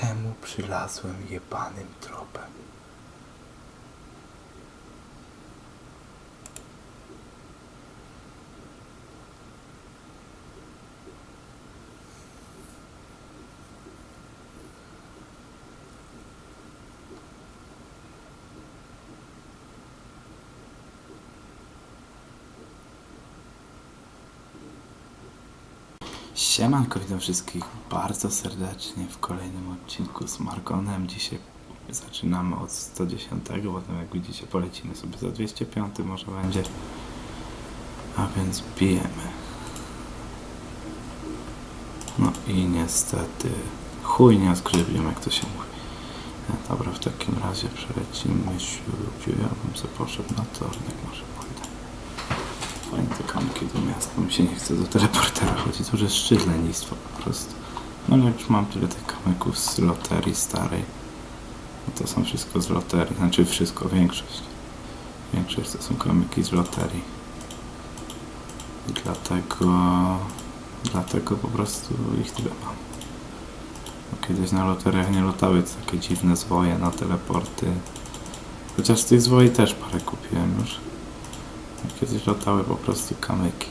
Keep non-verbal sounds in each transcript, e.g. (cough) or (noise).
Czemu przylazłem jebanym tropem? Siemanko, witam wszystkich bardzo serdecznie w kolejnym odcinku z Margonem. Dzisiaj zaczynamy od 110, potem jak widzicie polecimy sobie za 205 może będzie. A więc bijemy. No i niestety chuj nie odkrywiemy jak to się mówi. E, Dobra, w takim razie przelecimy siudziu. Ja bym sobie poszedł na tornek, może kamki do miasta, mi się nie chce do teleportera chodzić, szczyt lenistwa po prostu. No ale już mam tyle tych kamyków z loterii starej. No to są wszystko z loterii, znaczy wszystko, większość. Większość to są kamyki z loterii. I dlatego, dlatego po prostu ich tyle mam. Bo kiedyś na loteriach nie latały takie dziwne zwoje na teleporty. Chociaż tych zwoi też parę kupiłem już. Kiedyś latały po prostu kamyki.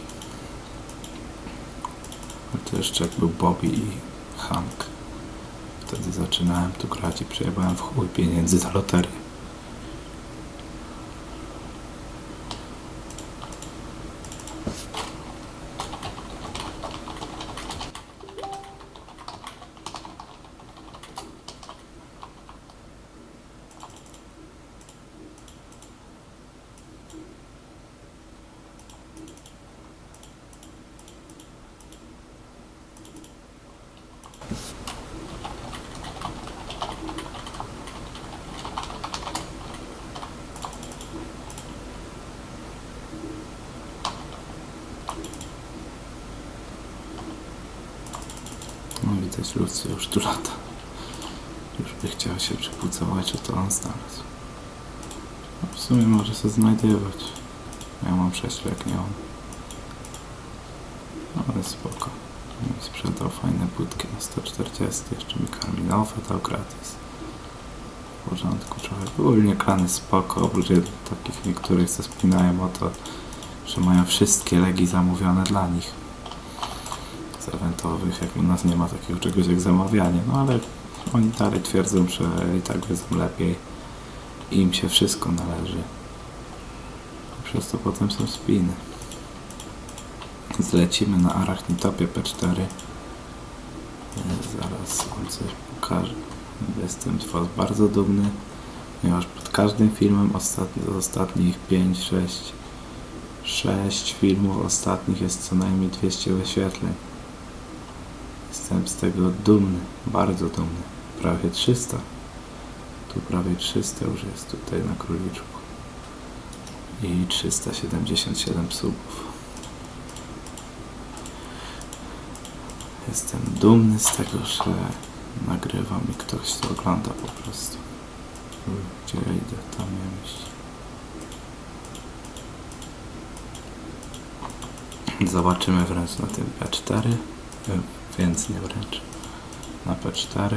A to jeszcze jak był Bobby i Hank. Wtedy zaczynałem tu grać i przejebałem w chuj pieniędzy za loterię. No Lucy już tu lata. Już by chciał się przypucować, że to on znalazł. No w sumie może się znajdywać. Ja mam 6 jak nie on. No ale spoko. Mi Sprzedał fajne budki na 140, jeszcze mi karminowe dał gratis. W porządku trochę. Ogólnie klany spoko, oprócz takich niektórych co spinają o to, że mają wszystkie legi zamówione dla nich z eventowych, jak u nas nie ma takiego czegoś jak zamawianie, no ale oni dalej twierdzą, że i tak wiedzą lepiej i im się wszystko należy. Przez to potem są spiny. Zlecimy na Arachnitopie P4. E, Zaraz wam coś pokażę. Jestem z Was bardzo dumny, ponieważ pod każdym filmem ostatni, z ostatnich 5, 6, 6 filmów ostatnich jest co najmniej 200 wyświetleń. Jestem z tego dumny, bardzo dumny. Prawie 300. Tu prawie 300 już jest tutaj na króliczku. I 377 subów. Jestem dumny z tego, że nagrywam i ktoś to ogląda po prostu. Gdzie ja idę? Tam miałem iść. Zobaczymy wręcz na tym P4. Więc nie wręcz. Na P4.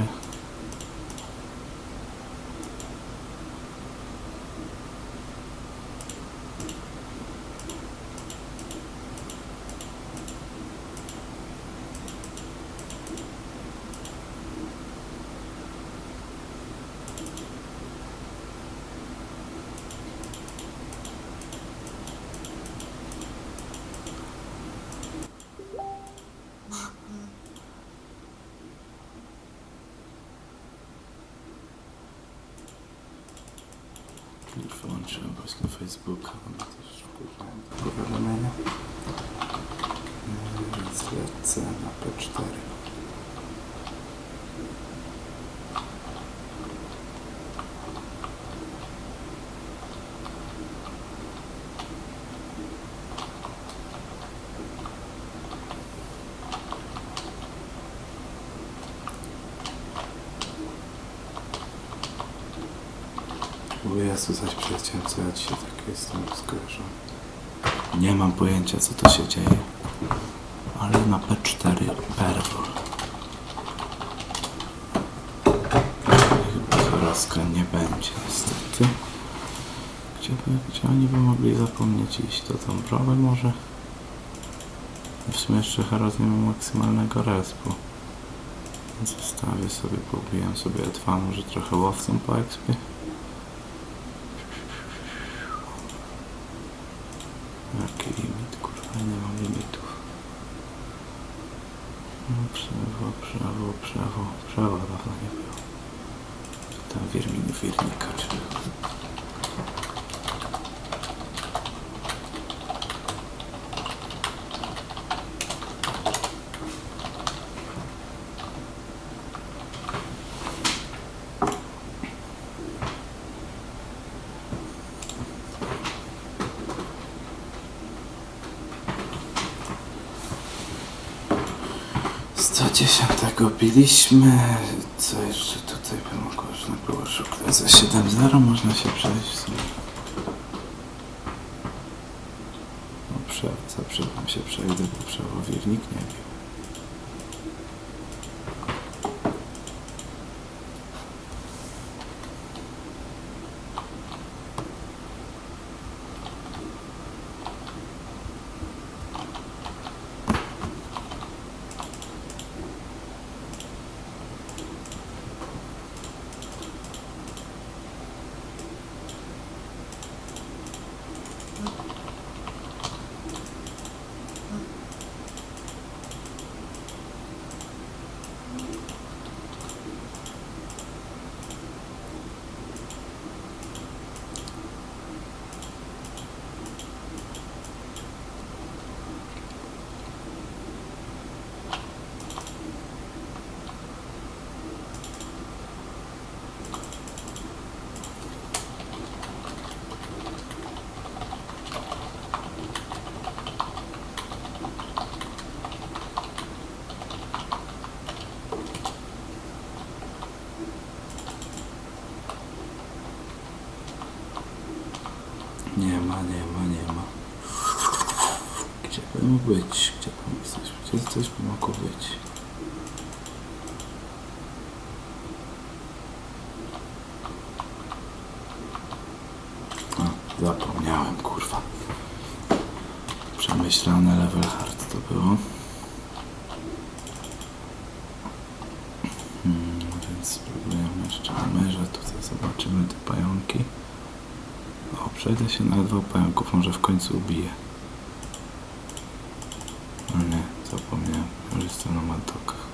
Już wyłączyłem właśnie Facebooka, bo też powiadomienia. Więc lecę na P4. Jezu, zaś przeciąłem, co ja dzisiaj tak jestem rozkojarzony. Nie mam pojęcia, co to się dzieje. Ale na P4 perwol. troska nie będzie niestety. Gdzie, by, gdzie oni by mogli zapomnieć iść? To tą browę może? W sumie jeszcze Haros nie ma maksymalnego respu. Zostawię sobie, pobijam sobie E2, może trochę łowcą po expie. Şuralara falan yapıyor. Tam vermeyeyim, vermeyeyim. 10 biliśmy. Co jeszcze tutaj by mogło? Można było szukać. Za 7-0 można się przejść. No, prze, zawsze się przejdę, bo przełowiewnik nie wie. Być? Gdzie mógł coś? Gdzie by mogło być? A, zapomniałem, kurwa. Przemyślane level hard to było. Hmm, więc spróbujemy jeszcze na merze. Tutaj zobaczymy te pająki. O, przejdę się na dwa pająków, może w końcu ubiję. No nie, zapomniałem, już jestem na mantokach.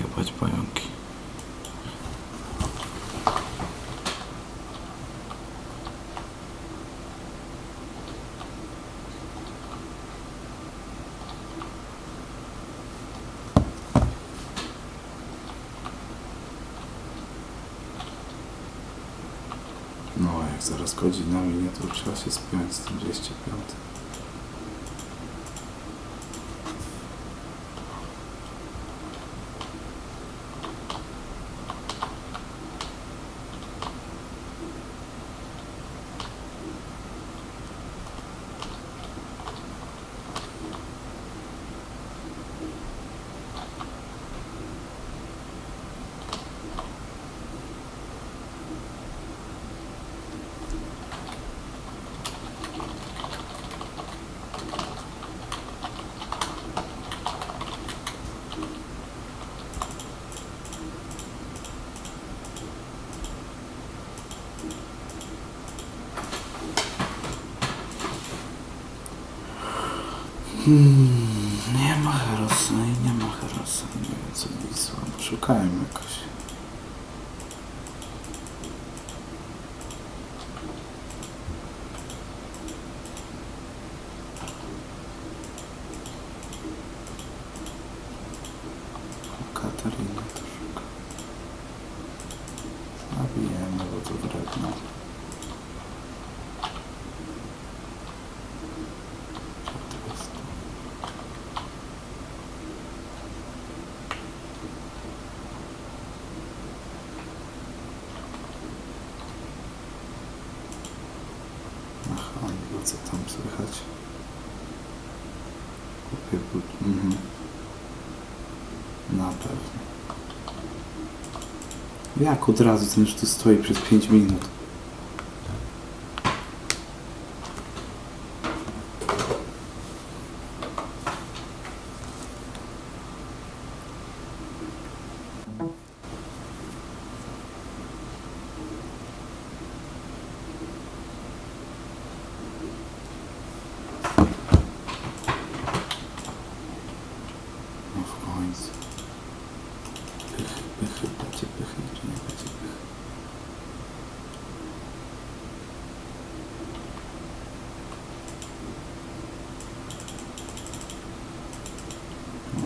Jebać pająki. No, zaraz godzina minie, to trzeba się spiąć z tym 205. Hmm, nie ma Herosa i nie ma Herosa. Nie wiem co Wisła. Szukałem jakoś. Katarina to szuka. Zabijemy, bo to wredno. Co to jest? Aha, no co tam słychać? Kupię but. Mhm. Na pewno. Jak od razu, ten już tu stoi przez 5 minut. No w końcu. Pychy, pychy, będzie pychy, czy nie będzie pychy?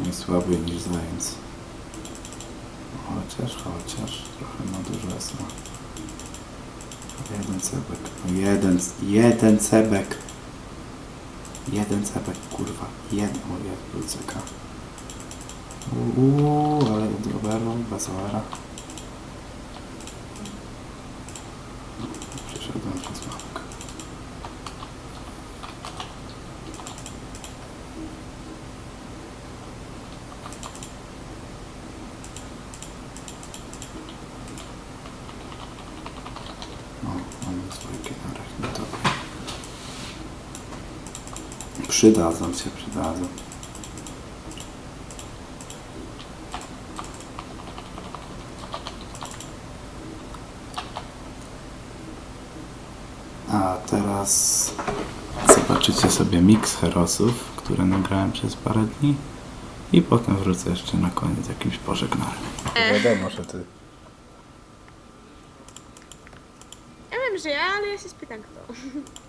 No jest słabiej niż zając. Chociaż, chociaż, trochę ma dużo esma. Jeden cebek. Jeden, jeden cebek. Jeden cebek, kurwa. Jeden, o CK. Uuu, ale roweru, bez OR-a. Przeszedłem przez mapkę. O, mamy dwójkę na rechnitowej. Przydadzą się, przydadzą. A teraz zobaczycie sobie miks herosów, które nagrałem przez parę dni. I potem wrócę jeszcze na koniec jakimś pożegnalnym. Wiadomo, że ty. Ja wiem, że ja, ale ja się spytam kto. (laughs)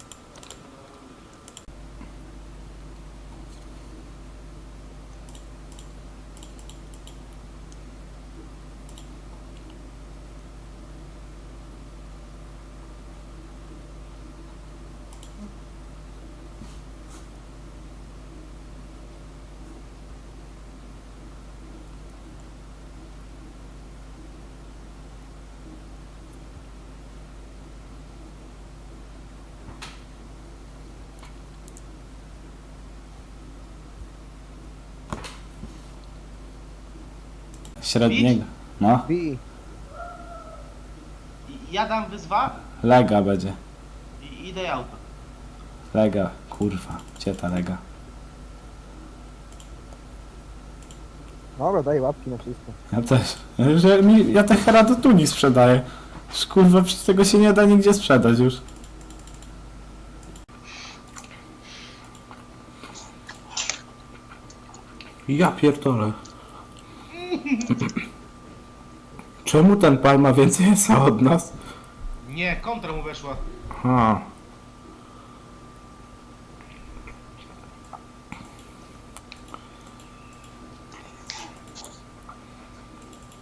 Średniego. No, Bi. Ja dam wyzwa lega będzie. i idę auto. Lega, kurwa. Gdzie ta lega? Dobra, daj łapki na wszystko. Ja też. Że mi, ja te hera do tuni sprzedaję. Już, Kurwa, przecież tego się nie da nigdzie sprzedać już. Ja pierdolę. Czemu ten pal ma więcej esa od nas? Nie, kontra mu weszła. A.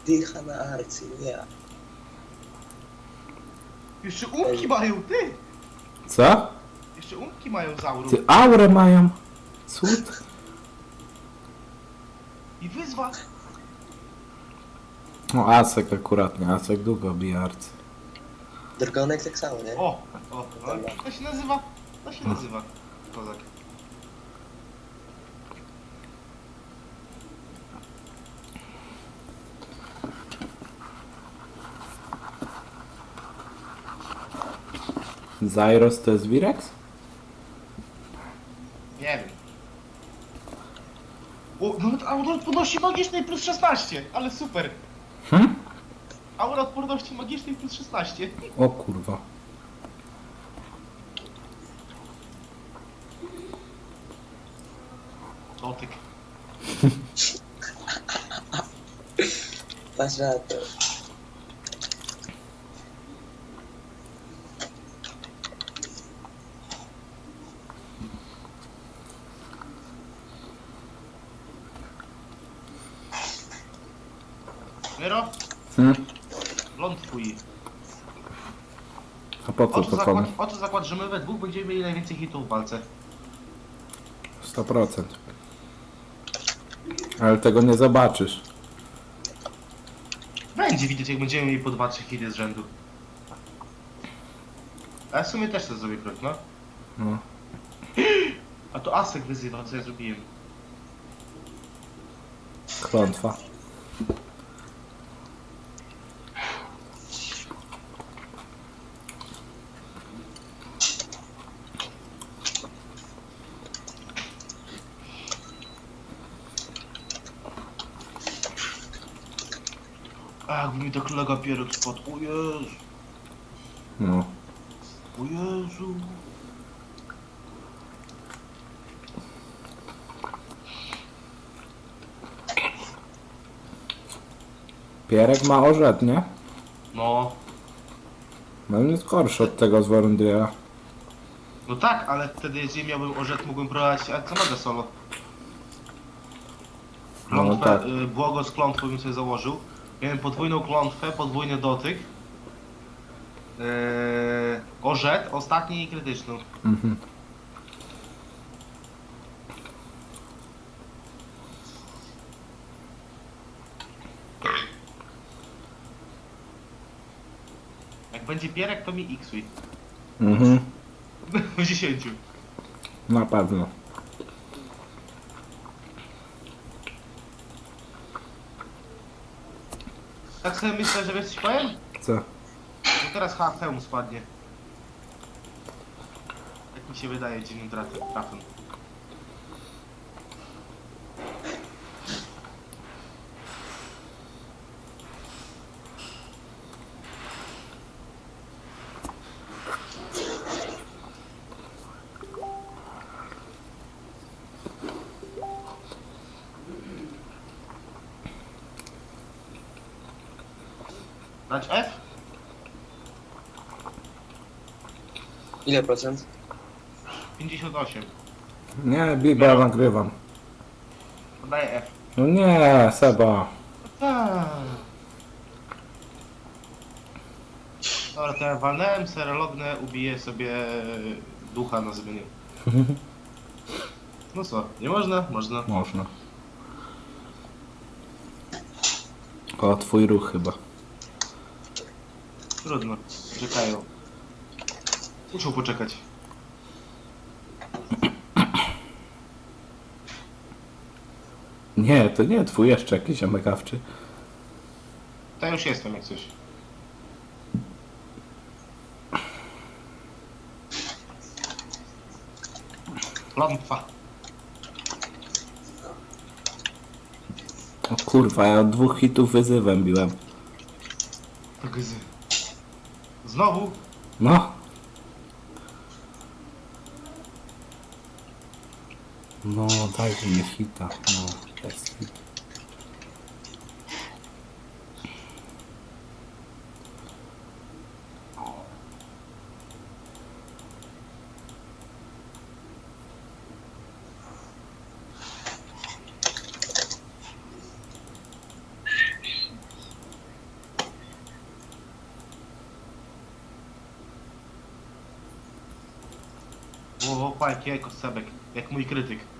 Dycha na arcy, ja. Jeszcze umki mają, ty! Co? Jeszcze umki mają zaurów. Ty aurę mają. Cud. I wyzwa. O, Acek akurat nie. Acek długo bije arcy. Drgonek tak samo, nie? O, o, o, to się nazywa, to się nazywa. Kozak. Zyros to jest Virex? Nie wiem. O, nawet aura odporności magicznej plus 16, ale super. Aura odporności magicznej plus 16. O kurwa. Dotyk. (laughs) Patrz na to. Nero, Hm? ląd twój. A po co to zakład, komu? zakład, że my we dwóch będziemy mieli najwięcej hitów w walce. 100%. Ale tego nie zobaczysz. Będzie widać, jak będziemy mieli po 2-3 hity z rzędu. A ja w sumie też to zrobię krok, no. No. A to Asek wyzywa, co ja zrobiłem. Klątwa. A jakby mi to kolega Pierek spadł. O Jezu, No. o Jezu. Pierek ma orzet, nie? No, No jest gorszy od tego z Warundriera. no tak, ale wtedy jeżeli miałbym orzet, mógłbym prowadzić Alcemada solo. No Klątwę, tak. y, błogo z klątwą bym sobie założył. Miałem podwójną klątwę, podwójny dotyk. Yy, orzet, ostatni i krytyczną. Mhm. Jak będzie pierek, to mi x Mhm. (laughs) W 10. Na pewno. Tak sobie myślę, że wiesz coś powiem? Co? No teraz hełm spadnie. Jak mi się wydaje dziwnym trafem. trafem. Dać F? Ile procent? 58. Nie, Biba nagrywam. Podaję F. No nie, Seba. Dobra, to ja lognę, ubiję sobie ducha na zmianie. (laughs) No co, nie można? Można. Można. O, twój ruch chyba. Trudno. Czekają. Muszą poczekać. Nie, to nie twój jeszcze jakiś omegawczy. To już jestem jak coś. Klątwa. O kurwa, ja od dwóch hitów wyzywem biłem. Gzy. Znowu? No. No, dajże mi hita. No, jest hit. O, fajki, jako sebek. Jak mój krytyk.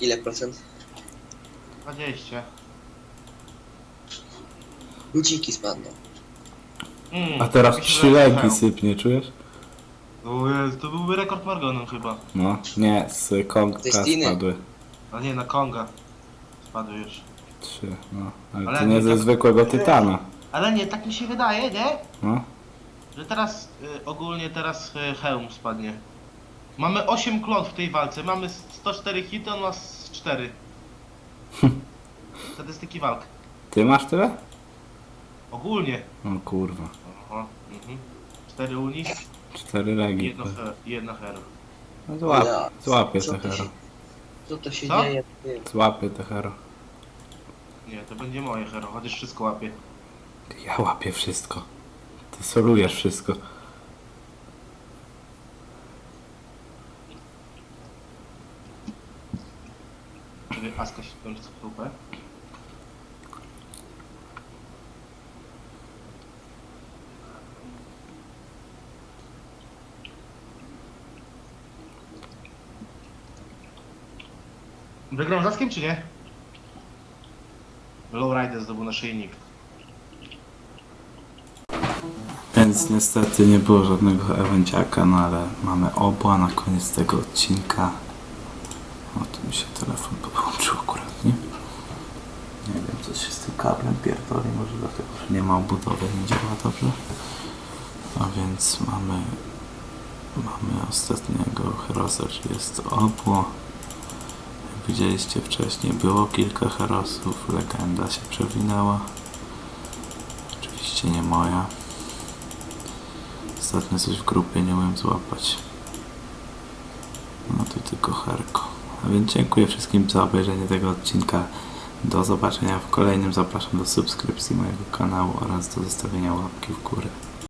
Ile procent? 20. Ludziki spadną. Mm, A teraz mi się sypnie, czujesz? O Jezu, to byłby rekord Margonem chyba. No, nie, z Konga spadły. A nie, na Konga. Spadł już. Trzy, no. Ale, Ale to nie nie ze tak- zwykłego tytana. Ale nie, tak mi się wydaje, nie? No. Że teraz, y, ogólnie teraz y, hełm spadnie. Mamy 8 klątw w tej walce, mamy 104 hity, on ma z 4. (laughs) Statystyki walk. Ty masz tyle? Ogólnie. O kurwa. Aha, mhm. 4 uni, Cztery legi. jedno, he, jedno hero. No, złap, Ja. złapię Co te to hero. się, co to się Co? dzieje? Ty? Złapię te hero. Nie, to będzie moje hero, chociaż wszystko łapie. Ja łapię wszystko. Ty solujesz wszystko. Czy nie? Lowrider zdobył naszyjnik. Więc niestety nie było żadnego evenciaka, no ale mamy obła na koniec tego odcinka. O, tu mi się telefon połączył akurat, nie? Nie wiem, co się z tym kablem pierdoli, może dlatego, że nie ma obudowy, nie działa dobrze. A więc mamy Mamy ostatniego herosa, czyli jest. Jak widzieliście wcześniej, było kilka herosów, legenda się przewinęła. Oczywiście nie moja. Ostatnio coś w grupie nie umiem złapać. No tu tylko Herko. A więc dziękuję wszystkim za obejrzenie tego odcinka. Do zobaczenia w kolejnym. Zapraszam do subskrypcji mojego kanału oraz do zostawienia łapki w górę.